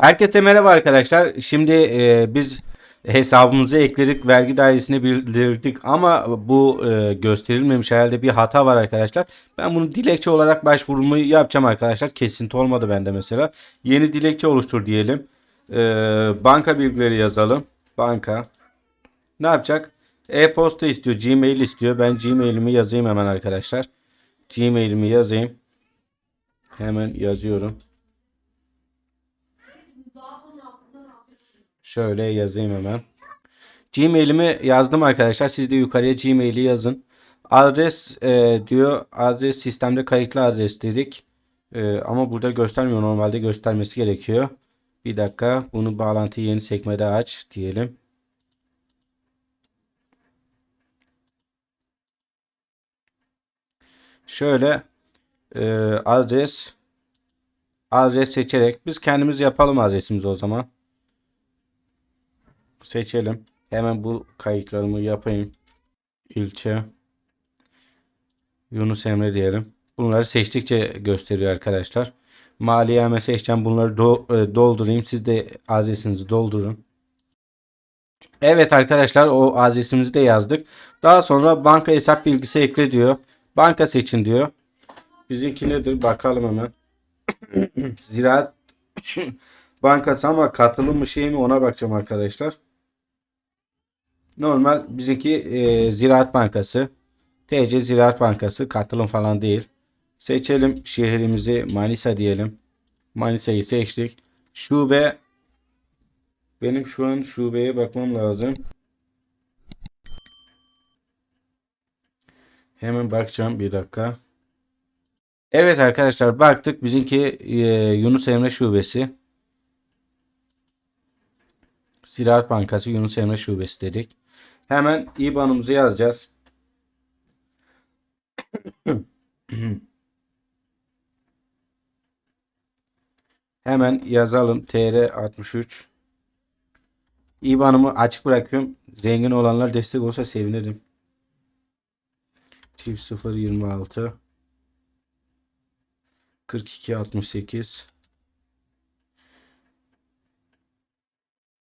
Herkese merhaba arkadaşlar. Şimdi e, biz hesabımızı ekledik, vergi dairesine bildirdik ama bu e, gösterilmemiş herhalde bir hata var arkadaşlar. Ben bunu dilekçe olarak başvurumu yapacağım arkadaşlar. Kesinti olmadı bende mesela. Yeni dilekçe oluştur diyelim. E, banka bilgileri yazalım. Banka. Ne yapacak? E-posta istiyor, Gmail istiyor. Ben Gmail'imi yazayım hemen arkadaşlar. Gmail'imi yazayım. Hemen yazıyorum. Şöyle yazayım hemen. Gmail'imi yazdım arkadaşlar. Siz de yukarıya Gmail'i yazın. Adres e, diyor. Adres sistemde kayıtlı adres dedik. E, ama burada göstermiyor. Normalde göstermesi gerekiyor. Bir dakika. Bunu bağlantıyı yeni sekmede aç diyelim. Şöyle e, adres adres seçerek biz kendimiz yapalım adresimizi o zaman. Seçelim. Hemen bu kayıtlarımı yapayım. İlçe. Yunus Emre diyelim. Bunları seçtikçe gösteriyor arkadaşlar. Maliyeme seçeceğim. Bunları do- e, doldurayım. Siz de adresinizi doldurun. Evet arkadaşlar o adresimizi de yazdık. Daha sonra banka hesap bilgisi ekle diyor. Banka seçin diyor. Bizimki nedir? Bakalım hemen. Ziraat Bankası ama katılım mı şey mi ona bakacağım arkadaşlar. Normal bizimki e, Ziraat Bankası. TC Ziraat Bankası katılım falan değil. Seçelim şehrimizi Manisa diyelim. Manisa'yı seçtik. Şube benim şu an şubeye bakmam lazım. Hemen bakacağım bir dakika. Evet arkadaşlar baktık bizimki e, Yunus Emre Şubesi. Ziraat Bankası Yunus Emre Şubesi dedik. Hemen IBAN'ımızı yazacağız. Hemen yazalım TR 63. IBAN'ımı açık bırakıyorum. Zengin olanlar destek olsa sevinirim. Çift 026 42 68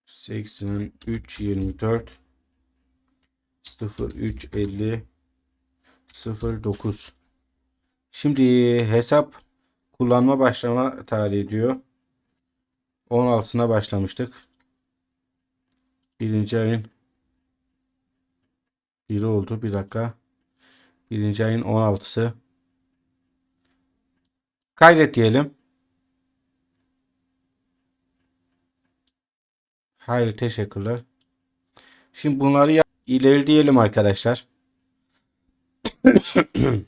83 24 03 50 09 Şimdi hesap kullanma başlama tarihi diyor. 16'sına başlamıştık. Birinci ayın biri oldu. Bir dakika. Birinci ayın 16'sı. Kaydet diyelim. Hayır teşekkürler. Şimdi bunları ya- ilerleyelim arkadaşlar.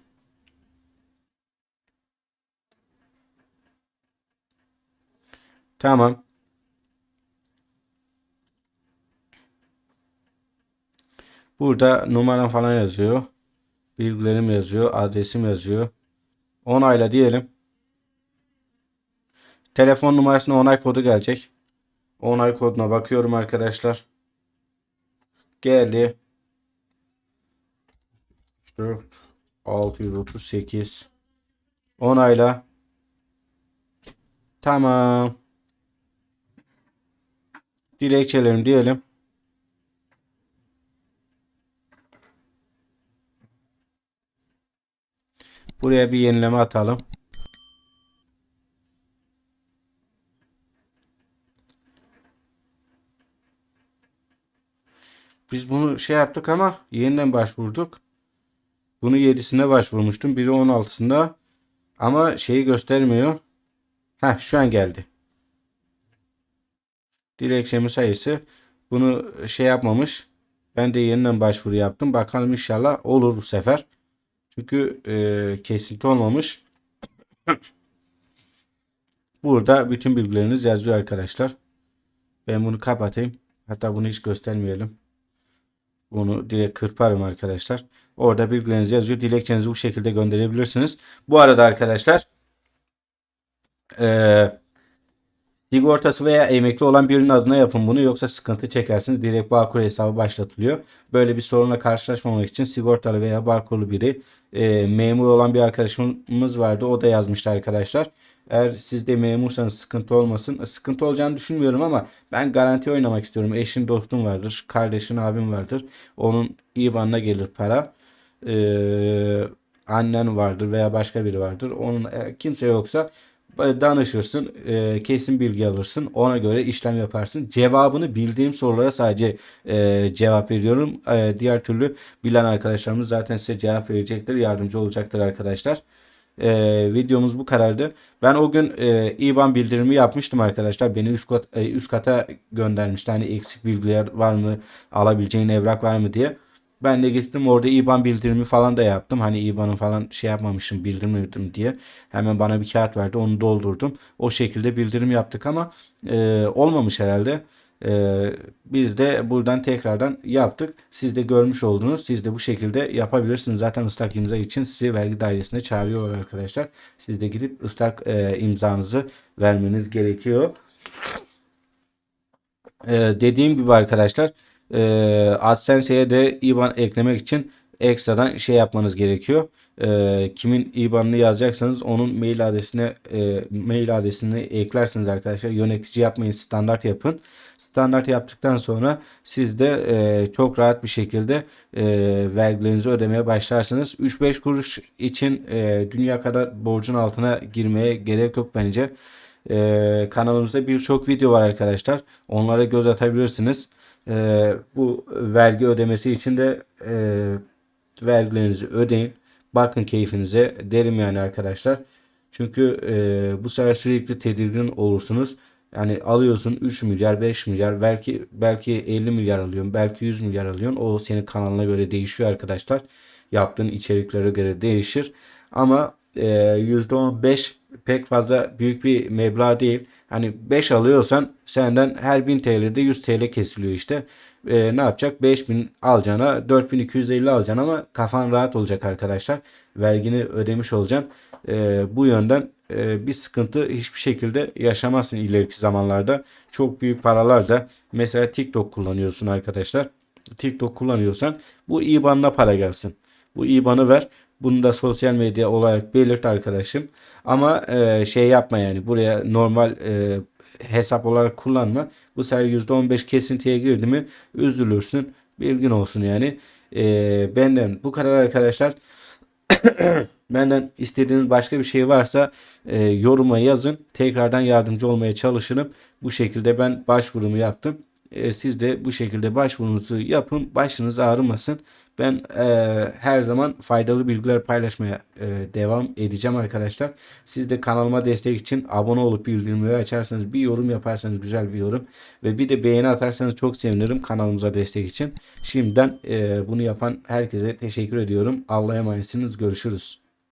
Tamam. Burada numaram falan yazıyor. Bilgilerim yazıyor. Adresim yazıyor. Onayla diyelim. Telefon numarasına onay kodu gelecek. Onay koduna bakıyorum arkadaşlar. Geldi. 4 638 onayla. Tamam. Dilekçelerim diyelim. Buraya bir yenileme atalım. Biz bunu şey yaptık ama yeniden başvurduk. Bunu 7'sinde başvurmuştum. Biri 16'sında. Ama şeyi göstermiyor. Heh şu an geldi. Dilekçemi sayısı. Bunu şey yapmamış. Ben de yeniden başvuru yaptım. Bakalım inşallah olur bu sefer. Çünkü e, kesinti olmamış. Burada bütün bilgileriniz yazıyor arkadaşlar. Ben bunu kapatayım. Hatta bunu hiç göstermeyelim. Bunu direkt kırparım arkadaşlar. Orada bilgilerinizi yazıyor. Dilekçenizi bu şekilde gönderebilirsiniz. Bu arada arkadaşlar eee sigortası veya emekli olan birinin adına yapın bunu. Yoksa sıkıntı çekersiniz. Direkt Bağkur hesabı başlatılıyor. Böyle bir sorunla karşılaşmamak için sigortalı veya Bağkurlu biri eee memur olan bir arkadaşımız vardı. O da yazmıştı arkadaşlar. Eğer siz de memursanız sıkıntı olmasın. Sıkıntı olacağını düşünmüyorum ama ben garanti oynamak istiyorum. Eşin dostum vardır. Kardeşin abim vardır. Onun IBAN'ına gelir para. Ee, annen vardır veya başka biri vardır. Onun e, kimse yoksa e, danışırsın, e, kesin bilgi alırsın, ona göre işlem yaparsın. Cevabını bildiğim sorulara sadece e, cevap veriyorum. E, diğer türlü bilen arkadaşlarımız zaten size cevap verecektir, yardımcı olacaktır arkadaşlar. E, videomuz bu kadardı. Ben o gün e, IBAN bildirimi yapmıştım arkadaşlar. Beni üst, kat, e, üst kata göndermişti. Hani eksik bilgiler var mı, alabileceğin evrak var mı diye. Ben de gittim orada IBAN bildirimi falan da yaptım. Hani IBAN'ı falan şey yapmamışım bildirmedim diye. Hemen bana bir kağıt verdi onu doldurdum. O şekilde bildirim yaptık ama e, olmamış herhalde. E, biz de buradan tekrardan yaptık. Siz de görmüş oldunuz. Siz de bu şekilde yapabilirsiniz. Zaten ıslak imza için sizi vergi dairesine çağırıyorlar arkadaşlar. Siz de gidip ıslak e, imzanızı vermeniz gerekiyor. E, dediğim gibi arkadaşlar e, AdSense'ye de IBAN eklemek için ekstradan şey yapmanız gerekiyor. E, kimin IBAN'ını yazacaksanız onun mail adresine e, mail adresini eklersiniz arkadaşlar. Yönetici yapmayın, standart yapın. Standart yaptıktan sonra siz de e, çok rahat bir şekilde e, vergilerinizi ödemeye başlarsınız. 3-5 kuruş için e, dünya kadar borcun altına girmeye gerek yok bence. E, kanalımızda birçok video var arkadaşlar. Onlara göz atabilirsiniz. E, bu vergi ödemesi için de e, vergilerinizi ödeyin. Bakın keyfinize derim yani arkadaşlar. Çünkü e, bu sefer sürekli tedirgin olursunuz. Yani alıyorsun 3 milyar 5 milyar belki belki 50 milyar alıyorsun belki 100 milyar alıyorsun. O senin kanalına göre değişiyor arkadaşlar. Yaptığın içeriklere göre değişir. Ama e, %15 pek fazla büyük bir meblağ değil. Hani 5 alıyorsan senden her 1000 TL'de 100 TL kesiliyor işte. E, ne yapacak? 5000 alacağına 4250 alacaksın ama kafan rahat olacak arkadaşlar. Vergini ödemiş olacaksın. E, bu yönden e, bir sıkıntı hiçbir şekilde yaşamazsın ileriki zamanlarda. Çok büyük paralar da mesela TikTok kullanıyorsun arkadaşlar. TikTok kullanıyorsan bu IBAN'la para gelsin. Bu IBAN'ı ver. Bunu da sosyal medya olarak belirt arkadaşım. Ama e, şey yapma yani buraya normal e, hesap olarak kullanma. Bu sefer %15 kesintiye girdi mi üzülürsün. Bilgin olsun yani. E, benden bu kadar arkadaşlar. Benden istediğiniz başka bir şey varsa e, yoruma yazın. Tekrardan yardımcı olmaya çalışırım. Bu şekilde ben başvurumu yaptım. E, siz de bu şekilde başvurunuzu yapın. Başınız ağrımasın. Ben e, her zaman faydalı bilgiler paylaşmaya e, devam edeceğim arkadaşlar. Siz de kanalıma destek için abone olup bildirimleri açarsanız bir yorum yaparsanız güzel bir yorum ve bir de beğeni atarsanız çok sevinirim kanalımıza destek için. Şimdiden e, bunu yapan herkese teşekkür ediyorum. Allah'a emanetsiniz. Görüşürüz.